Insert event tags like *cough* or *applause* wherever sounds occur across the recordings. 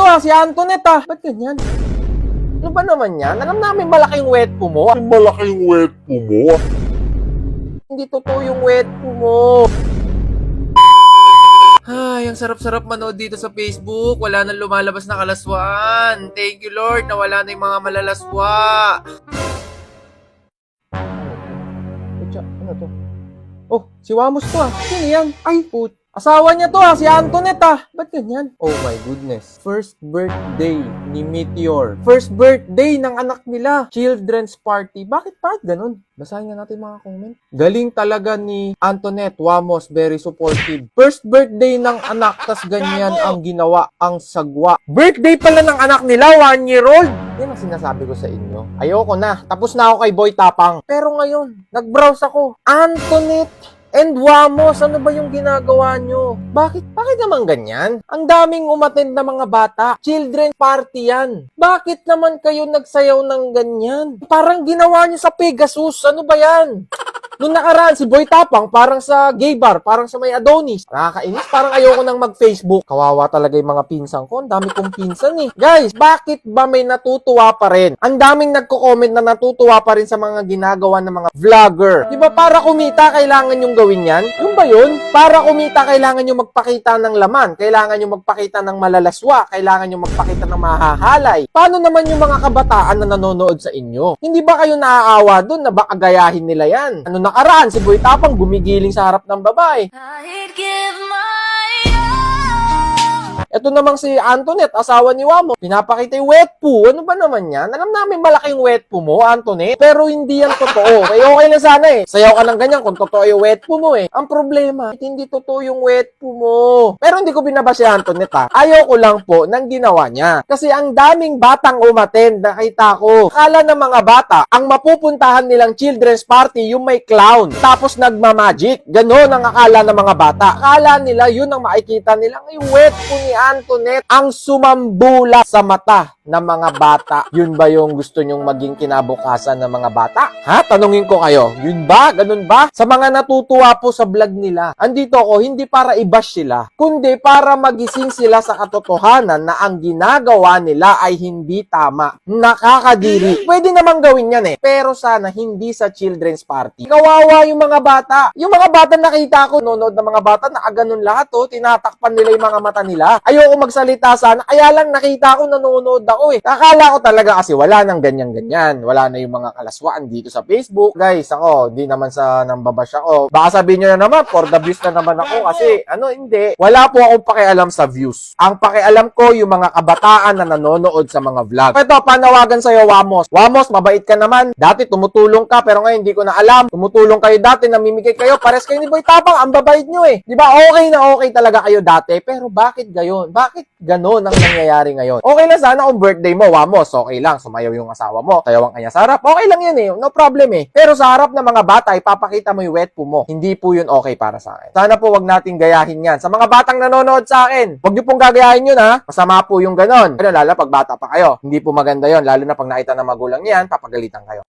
to ah, si Antoinette ah. Ba't ganyan? Ano ba naman yan? Alam namin malaking wet po mo. Malaking wet po mo. Hindi totoo yung wet po mo. Ay, ang sarap-sarap manood dito sa Facebook. Wala nang lumalabas na kalaswaan. Thank you, Lord, na wala na yung mga malalaswa. Ano to? Oh, si Wamos to ah. Sino yan? Ay, put. Asawa niya to ah, si Antoinette ah. Ba't ganyan? Oh my goodness. First birthday ni Meteor. First birthday ng anak nila. Children's party. Bakit bakit ganun? Basahin nga natin mga comment. Galing talaga ni Antoinette Wamos, very supportive. First birthday ng anak, tas ganyan ang ginawa, ang sagwa. Birthday pala ng anak nila, one year old. Yan ang sinasabi ko sa inyo. Ayoko na. Tapos na ako kay Boy Tapang. Pero ngayon, nag-browse ako. Antoinette and Wamos, ano ba yung ginagawa nyo? Bakit? Bakit naman ganyan? Ang daming umattend na mga bata. Children party yan. Bakit naman kayo nagsayaw ng ganyan? Parang ginawa nyo sa Pegasus. Ano ba yan? Nung nakaraan, si Boy Tapang, parang sa gay bar, parang sa may Adonis. Nakakainis, parang ayoko nang mag-Facebook. Kawawa talaga yung mga pinsan ko. Ang dami kong pinsan eh. Guys, bakit ba may natutuwa pa rin? Ang daming nagko-comment na natutuwa pa rin sa mga ginagawa ng mga vlogger. Di ba para kumita, kailangan yung gawin yan? Yung ba yun? Para kumita, kailangan yung magpakita ng laman. Kailangan yung magpakita ng malalaswa. Kailangan yung magpakita ng mahahalay. Paano naman yung mga kabataan na nanonood sa inyo? Hindi ba kayo naaawa dun na baka gayahin nila yan? Ano nakaraan, si Boy Tapang gumigiling sa harap ng babae. I'd give my. Ito namang si Antoinette, asawa ni Wamo, pinapakita yung wet poo. Ano ba naman yan? Alam namin malaking wet poo mo, Antoinette. Pero hindi yan totoo. Kaya *laughs* okay lang sana eh. Sayaw ka ng ganyan kung totoo yung wet poo mo eh. Ang problema, hindi totoo yung wet poo mo. Pero hindi ko binaba si Antoinette ha. Ayaw ko lang po ng ginawa niya. Kasi ang daming batang umattend, nakita ko. Akala ng mga bata, ang mapupuntahan nilang children's party, yung may clown. Tapos nagmamagic. Ganon ang akala ng mga bata. Akala nila yun ang makikita nila. Yung wet po ni Antoinette ang sumambula sa mata ng mga bata. Yun ba yung gusto nyong maging kinabukasan ng mga bata? Ha? Tanungin ko kayo. Yun ba? Ganun ba? Sa mga natutuwa po sa vlog nila, andito ako hindi para i-bash sila, kundi para magising sila sa katotohanan na ang ginagawa nila ay hindi tama. Nakakadiri. Pwede namang gawin yan eh. Pero sana hindi sa children's party. Kawawa yung mga bata. Yung mga bata nakita ko, nonood ng mga bata, nakaganon lahat oh. Tinatakpan nila yung mga mata nila. Ayoko magsalita sana. Kaya lang nakita ko nanonood ako eh. Akala ko talaga kasi wala nang ganyan-ganyan. Wala na yung mga kalaswaan dito sa Facebook. Guys, ako, di naman sa nambabash ako. Baka sabihin nyo na naman, for the views na naman ako. Kasi, ano, hindi. Wala po akong pakialam sa views. Ang pakialam ko, yung mga kabataan na nanonood sa mga vlog. Ito, panawagan sa'yo, Wamos. Wamos, mabait ka naman. Dati tumutulong ka, pero ngayon hindi ko na alam. Tumutulong kayo dati, namimigay kayo. Pares kayo ni Boy Tapang, ang babait nyo eh. Di ba? Okay na okay talaga kayo dati. Pero bakit gayon? Bakit ganon ang nangyayari ngayon? Okay lang sana kung birthday mo, Wamos. Okay lang, sumayaw yung asawa mo. Sayaw ang kanya sa harap. Okay lang yan eh. No problem eh. Pero sa harap ng mga bata, ipapakita mo yung wet po mo. Hindi po yun okay para sa akin. Sana po wag nating gayahin yan. Sa mga batang nanonood sa akin, wag niyo pong gagayahin yun ha. Masama po yung ganon. Ano, lalo pag bata pa kayo. Hindi po maganda yon Lalo na pag nakita ng magulang yan, papagalitan kayo.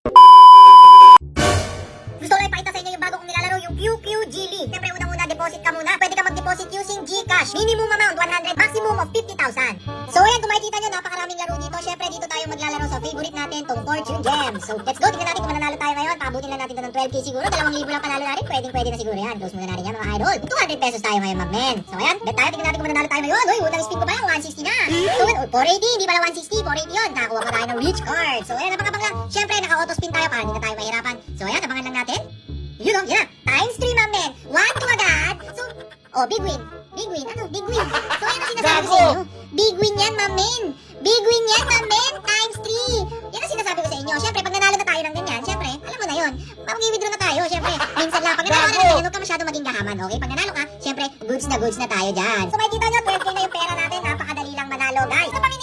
Gusto ko lang ipakita sa inyo yung nilalaro, yung QQ League. Siyempre, unang-una, deposit ka muna. Pwede ka mag-deposit using GCash. Minimum amount, 100. Maximum of 50,000. So, ayan, kung makikita nyo, napakaraming laro dito. Siyempre, dito tayo maglalaro sa favorite natin, tong Fortune Gems. So, let's go. Tingnan natin kung mananalo tayo ngayon. Paabutin lang natin to ng 12k siguro. 2,000 lang panalo natin. Pwedeng pwede na siguro yan. Close muna natin yan, mga idol. 200 pesos tayo ngayon, mag-men. So, ayan, bet tayo. Tingnan natin kung mananalo tayo ngayon. Uy, unang spin ko pa yan, 160 na. So, 480, hindi pala 160, 480 yun. Nakakuha pa tayo ng rich card. So, ayan, napakabang lang. Siyempre, naka-auto spin tayo para hindi na tayo mahirapan. So, ayan, abangan lang natin. Yun o, yan oh, big win. Big win. Ano? Big win. So, ayan ang sinasabi ko sa inyo. Big win yan, my man. Big win yan, my man. Times 3. Yan ang sinasabi ko sa inyo. Siyempre, pag nanalo na tayo ng ganyan, siyempre, alam mo na yun. Mag-withdraw na tayo, siyempre. Minsan lang. Pag nanalo na ganyan, huwag ka masyado maging gahaman, okay? Pag nanalo ka, siyempre, goods na goods na tayo dyan. So, makikita nyo, 12k na yung pera natin. Napakadali lang manalo, guys. Ano pang